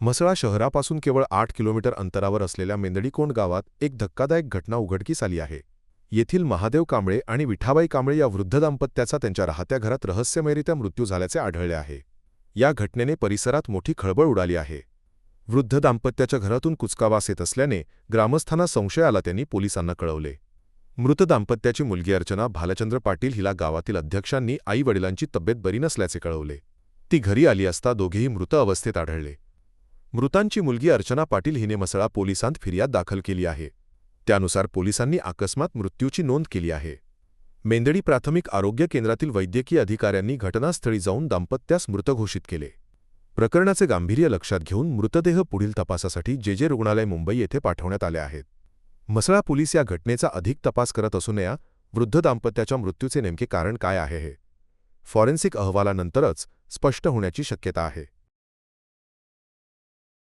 म्हसळा शहरापासून केवळ आठ किलोमीटर अंतरावर असलेल्या मेंदडीकोंड गावात एक धक्कादायक घटना उघडकीस आली आहे. येथील महादेव कांबळे आणि विठाबाई कांबळे या वृद्ध दाम्पत्याचा त्यांच्या राहत्या घरात रहस्यमयरित्या मृत्यू झाल्याचे आढळले आहे. या घटनेने परिसरात मोठी खळबळ उडाली आहे. वृद्ध दाम्पत्याच्या घरातून कुचकावास येत असल्याने ग्रामस्थांना संशय आला त्यांनी पोलिसांना कळवले. मृत दाम्पत्याची मुलगी अर्चना भालचंद्र पाटील हिला गावातील अध्यक्षांनी आईवडिलांची तब्येत बरी नसल्याचे कळवले. ती घरी आली असता दोघेही मृत अवस्थेत आढळले. मृतांची मुलगी अर्चना पाटील हिने मसळा पोलिसांत फिर्याद दाखल केली आहे. त्यानुसार पोलिसांनी अकस्मात मृत्यूची नोंद केली आहे. मेंदडी प्राथमिक आरोग्य केंद्रातील वैद्यकीय अधिकाऱ्यांनी घटनास्थळी जाऊन दाम्पत्यास मृत घोषित केले. प्रकरणाचे गांभीर्य लक्षात घेऊन मृतदेह पुढील तपासासाठी जे जे रुग्णालय मुंबई येथे पाठवण्यात आले आहेत. मसळा पोलीस या घटनेचा अधिक तपास करत असून या वृद्ध दाम्पत्याच्या मृत्यूचे नेमके कारण काय आहे हे. फॉरेन्सिक अहवालानंतरच स्पष्ट होण्याची शक्यता आहे.